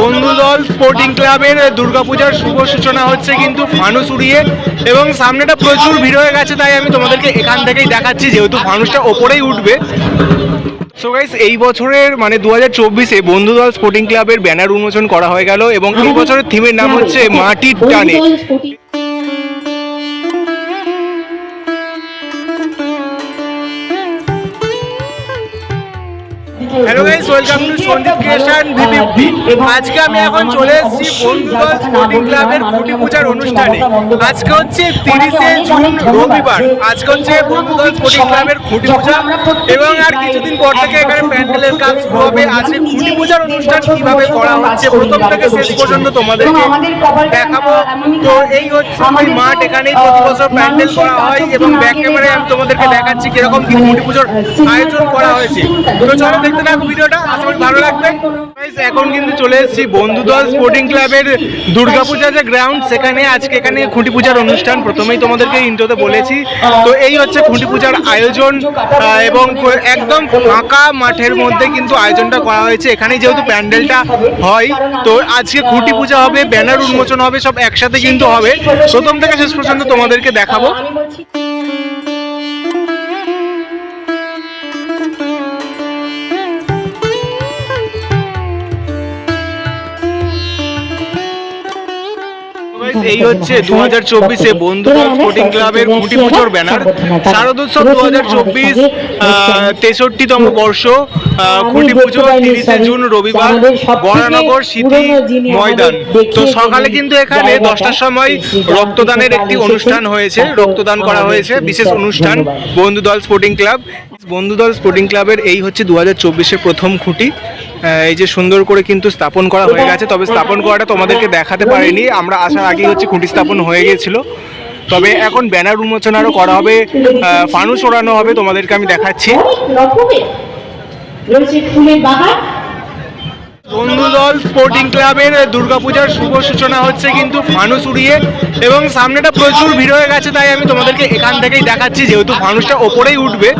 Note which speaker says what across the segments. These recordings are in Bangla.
Speaker 1: বন্ধুদল স্পোর্টিং ক্লাবের দুর্গাপূজার শুভ সূচনা হচ্ছে কিন্তু ফানুস উড়িয়ে এবং সামনেটা প্রচুর ভিড় হয়ে গেছে, তাই আমি তোমাদেরকে এখান থেকেই দেখাচ্ছি যেহেতু ফানুসটা ওপরেই উঠবে। সো গাইস এই বছরের মানে দু হাজার চব্বিশে বন্ধুদল স্পোর্টিং ক্লাবের ব্যানার উন্মোচন করা হয়ে গেল এবং এই বছরের থিমের নাম হচ্ছে মাটির টানে। ওয়েলকাম টু ক্রিয়েশন আজকে আমি এখন চলে এসেছি বন্ধুদল স্পোর্টিং ক্লাবের খুঁটি পূজার অনুষ্ঠানে। আজকে হচ্ছে তিরিশে জুন রবিবার। আজকে হচ্ছে বন্ধুদল স্পোর্টিং ক্লাবের খুঁটি পূজা এবং আর কিছুদিন পর থেকে এখানে প্যান্ডেলের কাজ শুরু হবে। আজকে খুঁটি পূজার অনুষ্ঠান কীভাবে করা হচ্ছে প্রথম থেকে শেষ পর্যন্ত তোমাদেরকে দেখাবো। তো এই হচ্ছে মাঠ এখানেই প্রতি বছর প্যান্ডেল করা হয় এবং ব্যাক ক্যামেরায় আমি তোমাদেরকে দেখাচ্ছি কীরকম কি খুঁটি পুজোর আয়োজন করা হয়েছে তো চলো দেখতে থাকো ভিডিওটা এখন কিন্তু চলে এসেছি বন্ধুদল স্পোর্টিং ক্লাবের দুর্গাপূজা যে গ্রাউন্ড সেখানে আজকে এখানে খুঁটি পূজার অনুষ্ঠান। প্রথমেই তোমাদেরকে ইন্ট্রোতে বলেছি। তো এই হচ্ছে খুঁটি পূজার আয়োজন এবং একদম ফাঁকা মাঠের মধ্যে কিন্তু আয়োজনটা করা হয়েছে। এখানেই যেহেতু প্যান্ডেলটা হয়, তো আজকে খুঁটি পূজা হবে, ব্যানার উন্মোচন হবে, সব একসাথে কিন্তু হবে। প্রথম থেকে শেষ পর্যন্ত তোমাদেরকে দেখাবো। এই হচ্ছে দু হাজার চব্বিশে বন্ধুদল স্পোর্টিং ক্লাবের খুঁটি পুজোর ব্যানার শারদোৎসব দু হাজার চব্বিশ তেষট্টিতম বর্ষ খুঁটি পুজো তিরিশে জুন রবিবার বরানগর স্মৃতি ময়দান। তো সকালে কিন্তু এখানে দশটার সময় রক্তদানের একটি অনুষ্ঠান হয়েছে রক্তদান করা হয়েছে বিশেষ অনুষ্ঠান Bandhudal sporting club Bandhudal sporting ক্লাবের এই হচ্ছে দু হাজার প্রথম খুঁটি। এই যে সুন্দর করে কিন্তু স্থাপন করা হয়ে গেছে, তবে স্থাপন করাটা তোমাদেরকে দেখাতে পারিনি। আমরা আসার আগেই হচ্ছে খুঁটি স্থাপন হয়ে গিয়েছিল। তবে এখন ব্যানার উন্মোচন আরও করা হবে ফানুস ওড়ানো হবে, তোমাদেরকে আমি দেখাচ্ছি।
Speaker 2: রয়েছে ফুলের বাহার
Speaker 1: বন্ধুদল স্পোর্টিং ক্লাবের দুর্গাপূজার শুভ সূচনা হচ্ছে কিন্তু ফানুস উড়িয়ে এবং সামনেটা প্রচুর ভিড় হয়ে গেছে তাই আমি তোমাদেরকে এখান থেকেই দেখাচ্ছি যেহেতু ফানুসটা ওপরেই উঠবে।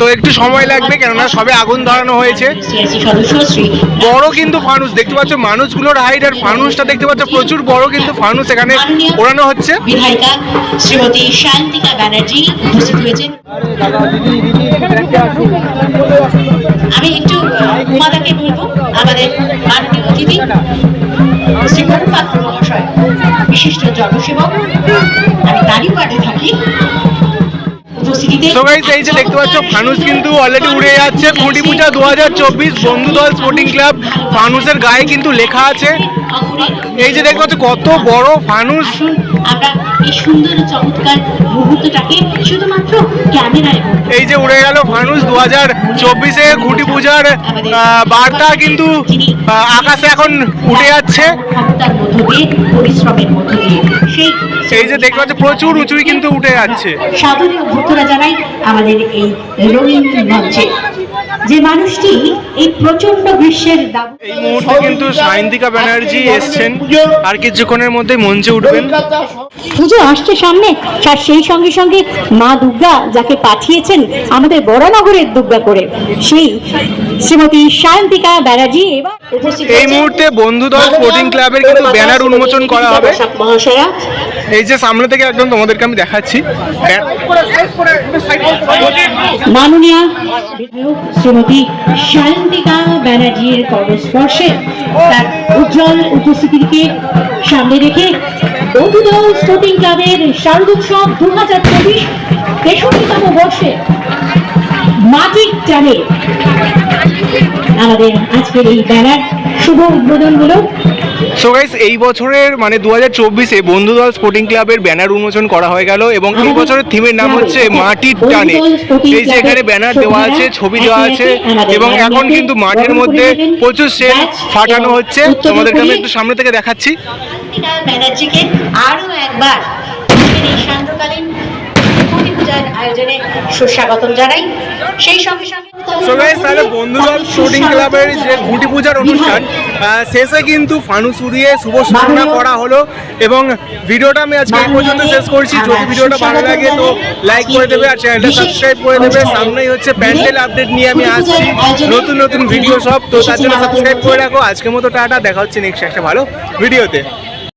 Speaker 1: তো একটু সময় লাগবে কেননা সবে আগুন ধরানো হয়েছে। বড় কিন্তু ফানুস দেখতে পাচ্ছ মানুষগুলোর হাইট আর ফানুসটা দেখতে পাচ্ছ প্রচুর বড় কিন্তু ফানুস এখানে ওড়ানো হচ্ছে।
Speaker 2: বিধায়িকা শ্রীমতী শান্তিকা ব্যানার্জি উপস্থিত হয়েছেন। মাননীয়
Speaker 1: তো এই যে দেখতে পাচ্ছ, ফানুস কিন্তু অলরেডি উড়ে যাচ্ছে। খুঁটি দু হাজার চব্বিশ বন্ধুদল স্পোর্টিং ক্লাব ফানুসের গায়ে কিন্তু লেখা আছে। এই যে দেখতে পাচ্ছ, কত বড় ফানুস।
Speaker 2: আমরা এই সুন্দর চমৎকার মুহূর্তটাকে শুধুমাত্র ক্যামেরায়
Speaker 1: এই যে উড়ে গেল ফানুস দু হাজার চব্বিশে খুঁটি পূজার বার্তা কিন্তু আকাশে এখন উঠে যাচ্ছে।
Speaker 2: পরিশ্রমের মধ্য দিয়ে। সেই
Speaker 1: এই যে দেখতে পাচ্ছ প্রচুর উঁচুই কিন্তু উঠে যাচ্ছে।
Speaker 2: অভ্যর্থনা জানাই আমাদের এই রঙিন মঞ্চে। যে মানুষটি এই প্রচণ্ড গ্রীষ্মের
Speaker 1: এই মুহূর্তে কিন্তু সায়ন্তিকা ব্যানার্জি এসছেন। আর কিছুক্ষণের মধ্যে মঞ্চে উঠবেন।
Speaker 3: পুজো আসছে সামনে আর সেই সঙ্গে সঙ্গে মা দুর্গা যাকে পাঠিয়েছেন আমাদের বরানগরের দুর্গা করে সেই শ্রীমতী সায়ন্তিকা ব্যানার্জি এবার
Speaker 1: এই মুহূর্তে বন্ধুদল স্পোর্টিং ক্লাবের কিন্তু ব্যানার উন্মোচন করা হবে।
Speaker 2: মহাশয়া
Speaker 1: এই যে সামনে থেকে একদম তোমাদেরকে আমি দেখাচ্ছি।
Speaker 2: মাননীয় শ্রীমতী সায়ন্তিকা ব্যানার্জির কর্মস্পর্শে তার উজ্জ্বল উপস্থিতিকে সামনে রেখে বন্ধুদল স্পোর্টিং ক্লাবের শারদোৎসব দু হাজার চব্বিশ তেষট্টিতম বর্ষে মাটির টানে আমাদের আজকের এই ব্যানার শুভ উদ্বোধন হলো।
Speaker 1: সো গাইস এই বছরের মানে দু হাজার চব্বিশে বন্ধুদল স্পোর্টিং ক্লাবের ব্যানার উন্মোচন করা হয়ে গেল এবং এই বছরের থিমের নাম হচ্ছে মাটির টানে। এই যে এখানে ব্যানার দেওয়া আছে ছবি দেওয়া আছে এবং এখন কিন্তু মাঠের মধ্যে প্রচুর সেল ফাটানো হচ্ছে। তোমাদেরকে আমি একটু সামনে থেকে দেখাচ্ছি।
Speaker 2: ব্যানার্জিকে আরও একবার এই সান্ধ্যকালীন আয়োজনে সুস্বাগতম জানাই। সেই সঙ্গে সঙ্গে
Speaker 1: সো গাইস তাহলে বন্ধুদল শুটিং ক্লাবের যে খুঁটি পূজার অনুষ্ঠান শেষে কিন্তু ফানুস উড়িয়ে শুভ সূচনা করা হলো এবং ভিডিওটা আমি আজকে এই পর্যন্ত শেষ করছি। যদি ভিডিওটা ভালো লাগে তো লাইক করে দেবে আর চ্যানেলটা সাবস্ক্রাইব করে দেবে। সামনেই হচ্ছে প্যান্ডেল আপডেট নিয়ে আমি আসছি। নতুন নতুন ভিডিও সব। তো তার জন্য সাবস্ক্রাইব করে রাখো। আজকের মতো টাটা। দেখা হচ্ছে নেক্সট একটা ভালো ভিডিওতে